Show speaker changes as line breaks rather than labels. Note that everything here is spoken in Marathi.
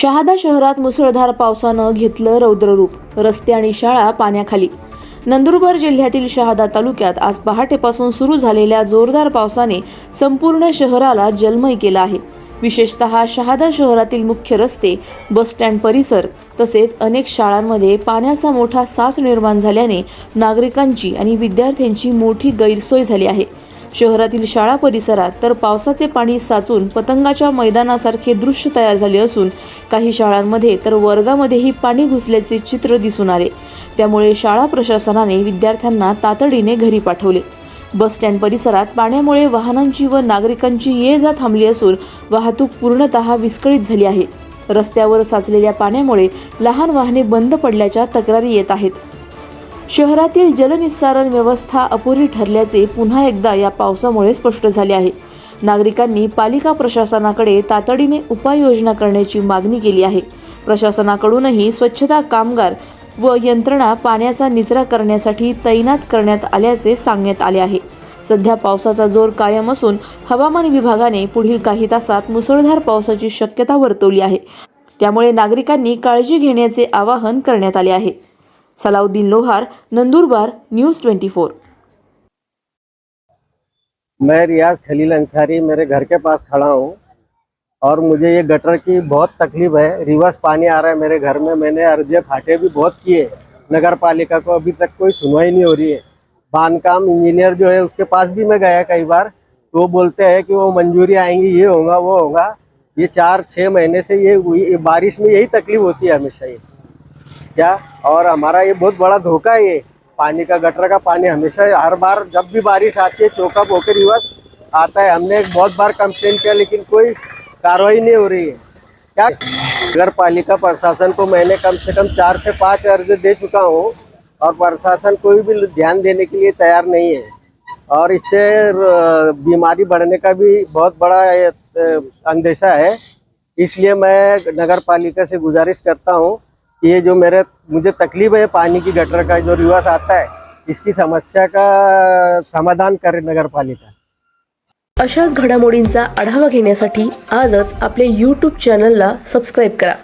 शहादा शहरात मुसळधार पावसानं घेतलं रौद्ररूप. रस्ते आणि शाळा पाण्याखाली. नंदुरबार जिल्ह्यातील शहादा तालुक्यात आज पहाटेपासून सुरू झालेल्या जोरदार पावसाने संपूर्ण शहराला जलमय केलं आहे. विशेषतः शहादा शहरातील मुख्य रस्ते बसस्टँड परिसर तसेच अनेक शाळांमध्ये पाण्याचा मोठा साच निर्माण झाल्याने नागरिकांची आणि विद्यार्थ्यांची मोठी गैरसोय झाली आहे. शहरातील शाळा परिसरात तर पावसाचे पाणी साचून पतंगाच्या मैदानासारखे दृश्य तयार झाले असून काही शाळांमध्ये तर वर्गामध्येही पाणी घुसल्याचे चित्र दिसून आले. त्यामुळे शाळा प्रशासनाने विद्यार्थ्यांना तातडीने घरी पाठवले. बसस्टँड परिसरात पाण्यामुळे वाहनांची व नागरिकांची ये जा थांबली असून वाहतूक पूर्णतः विस्कळीत झाली आहे. रस्त्यावर साचलेल्या पाण्यामुळे लहान वाहने बंद पडल्याच्या तक्रारी येत आहेत. शहरातील जलनिस्सारण व्यवस्था अपुरी ठरल्याचे पुन्हा एकदा या पावसामुळे स्पष्ट झाले आहे. नागरिकांनी पालिका प्रशासनाकडे तातडीने उपाययोजना करण्याची मागणी केली आहे. प्रशासनाकडूनही स्वच्छता कामगार व यंत्रणा पाण्याचा निचरा करण्यासाठी तैनात करण्यात आल्याचे सांगण्यात आले आहे. सध्या पावसाचा जोर कायम असून हवामान विभागाने पुढील काही तासात मुसळधार पावसाची शक्यता वर्तवली आहे. त्यामुळे नागरिकांनी काळजी घेण्याचे आवाहन करण्यात आले आहे. सलाउद्दीन लोहार, नंदुरबार, न्यूज़ 24
मैं रियाज खलील अंसारी, मेरे घर के पास खड़ा हूँ और मुझे ये गटर की बहुत तकलीफ़ है। रिवर्स पानी आ रहा है मेरे घर में। मैंने अर्जिया फाटे भी बहुत किए। नगर पालिका को अभी तक कोई सुनवाई नहीं हो रही है। बांधकाम इंजीनियर जो है, उसके पास भी मैं गया कई बार। तो वो बोलते हैं कि वो मंजूरी आएँगी, ये होगा, वो होगा। ये चार छः महीने से ये बारिश में यही तकलीफ़ होती है हमेशा ये क्या और हमारा ये बहुत बड़ा धोखा है ये। पानी का, गटर का पानी हमेशा हर बार जब भी बारिश आती है, चौका होकर रिवर्स आता है। हमने बहुत बार कंप्लेन किया, लेकिन कोई कार्रवाई नहीं हो रही है। क्या? नगर पालिका प्रशासन को मैंने कम से कम चार से पाँच अर्ज़ दे चुका हूँ, और प्रशासन कोई भी ध्यान देने के लिए तैयार नहीं है। और इससे बीमारी बढ़ने का भी बहुत बड़ा अंदेशा है। इसलिए मैं नगर पालिका से गुजारिश करता हूँ ये जो मेरे मुझे तकलीफ है पानी की गटर का जो रिवर्स आता है इसकी समस्या का समाधान करे नगर पालिका
अशाच घडामोडींचा आढावा घेण्यासाठी आजच आपल्या यूट्यूब चॅनलला सबस्क्राईब करा.